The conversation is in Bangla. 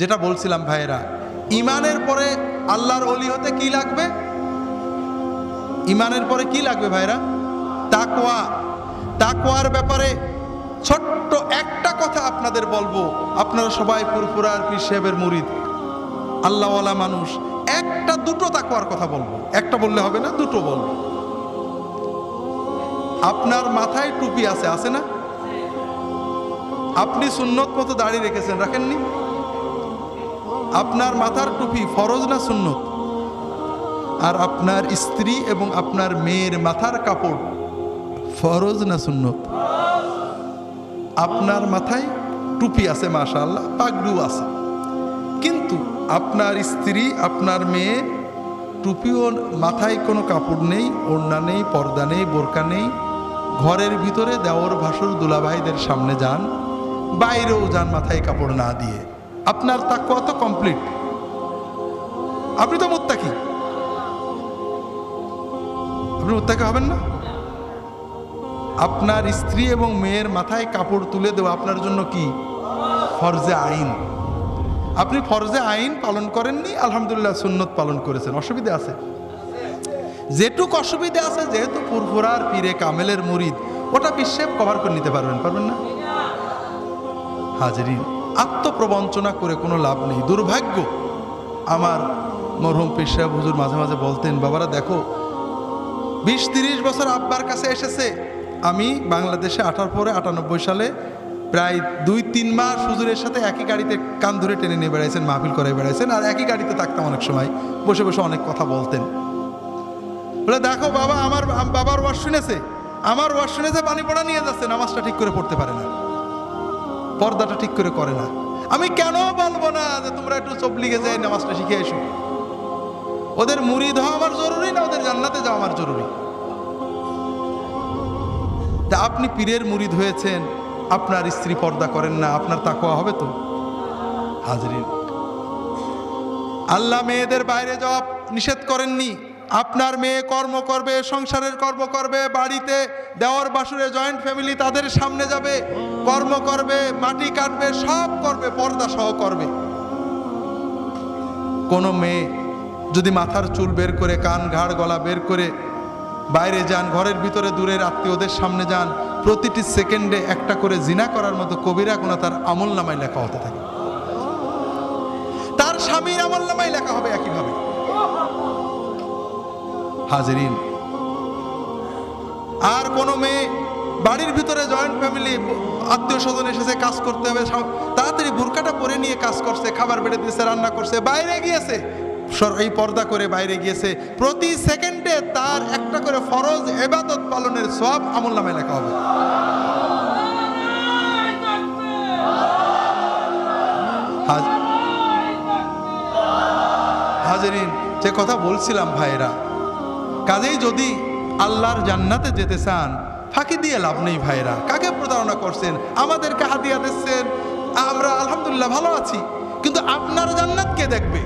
যেটা বলছিলাম ভাইয়েরা ইমানের পরে আল্লাহর অলি হতে কি লাগবে? ইমানের পরে কি লাগবে ভাইরা তাকোয়া তাকোয়ার ব্যাপারে ছোট্ট একটা কথা আপনাদের বলব। আপনারা সবাই ফুরফুরার পীর সাহেবের মুরিদ। আল্লাহওয়ালা মানুষ, একটা, দুটো তাকোয়ার কথা বলব। একটা বললে হবে না, দুটো বলব। আপনার মাথায় টুপি আছে আছে না? আপনি সুন্নত মতো দাড়ি রেখেছেন, রাখেননি? আপনার মাথার টুপি ফরজ না সুন্নত? আর আপনার স্ত্রী এবং আপনার মেয়ের মাথার কাপড় ফরজ না সুন্নত? আপনার মাথায় টুপি আছে, মাশাআল্লাহ পাগড়ু আছে। কিন্তু আপনার স্ত্রী, আপনার মেয়ে টুপিও মাথায় কোনো কাপড় নেই, ওড়না নেই, পর্দা নেই, বোরকা নেই। ঘরের ভিতরে দেওর ভাসুর দুলাভাইদের সামনে যান, বাইরেও যান মাথায় কাপড় না দিয়ে। আপনার তা কত কমপ্লিট আপনি তো মুত্তাকি। আপনি মুত্তাকি হবেন না? আপনার স্ত্রী এবং মেয়ের মাথায় কাপড় তুলে দেওয়া আপনার জন্য কি? ফরজে আইন। আপনি ফরজে আইন পালন করেননি, আলহামদুলিল্লাহ সুন্নত পালন করেছেন। অসুবিধা আছে। যেটুক অসুবিধা আছে, যেহেতু ফুরফুরার পীরে কামেলের মুরিদ, ওটা বিশ্বে কভার করে নিতে পারবেন পারবেন না? হাজিরিন। আত্মপ্রবঞ্চনা করে কোনো লাভ নেই। দুর্ভাগ্য। আমার মরহুম পেশা হুজুর মাঝে মাঝে বলতেন, বাবারা, দেখো বিশ তিরিশ বছর আব্বার কাছে এসেছে। আমি বাংলাদেশে আঠার পরে আটানব্বই সালে প্রায় দুই তিন মাস হুজুরের সাথে একই গাড়িতে কান ধরে টেনে নিয়ে বেড়াইছেন, মাহফিল করে বেড়াইছেন, আর একই গাড়িতে থাকতাম অনেক সময়। বসে বসে অনেক কথা বলতেন। বলে, দেখো বাবা, আমার, বাবার ওয়াজ শুনেছে। আমার ওয়াজ শুনেছে, পানি পড়া নিয়ে যাচ্ছে, নামাজটা ঠিক করে পড়তে পারে না। পর্দাটা ঠিক করে করে না। আমি কেন বলব না যে তোমরা একটু চবলিগে যাই, নামাজটা শিখে এসো। ওদের মুড়িদ হওয়া আমার জরুরি না ওদের জান্নাতে যাওয়া আমার জরুরি? তা আপনি পীরের মুরিদ হয়েছেন, আপনার স্ত্রী পর্দা করেন না, আপনার তাকওয়া হবে তো? হাজরিন, আল্লাহ মেয়েদের বাইরে যাওয়া নিষেধ করেননি। আপনার মেয়ে কর্ম করবে, সংসারের কর্ম করবে, বাড়িতে দেওয়ার বাসুরে জয়েন্ট ফ্যামিলি তাদের সামনে যাবে, কর্ম করবে, মাটি কাটবে, সব করবে, পর্দা সহ করবে। কোনো মেয়ে যদি মাথার চুল বের করে, কান, ঘাড়, গলা বের করে বাইরে যান, ঘরের ভিতরে দূরের আত্মীয়দের সামনে যান, প্রতিটি সেকেন্ডে একটা করে জিনা করার মতো কবিরা গুণা তার আমল নামায় লেখা হতে থাকে। তার স্বামীর আমল নামায় লেখা হবে একইভাবে। হাজরিন। আর কোনো মেয়ে বাড়ির ভিতরে জয়েন্ট ফ্যামিলি আত্মীয় স্বজন এসেছে, কাজ করতে হবে তাড়াতাড়ি বুরকাটা পরে নিয়ে কাজ করছে, খাবার বেড়ে দিয়েছে, রান্না করছে, বাইরে গিয়েছে এই পর্দা করে বাইরে গিয়েছে। প্রতি সেকেন্ডে তার একটা করে ফরজ এবাদত পালনের সব আমল নামে লেখা হবে। হাজ- হাজরিন, যে কথা বলছিলাম ভাইরা কাজেই যদি আল্লাহর জান্নাতে যেতে চান, ফাঁকি দিয়ে লাভ নেই ভাইরা। কাকে প্রতারণা করছেন? আমাদেরকে হাতিয়া দিচ্ছেন। আমরা আলহামদুলিল্লাহ ভালো আছি, কিন্তু আপনার জান্নাত কে দেখবে?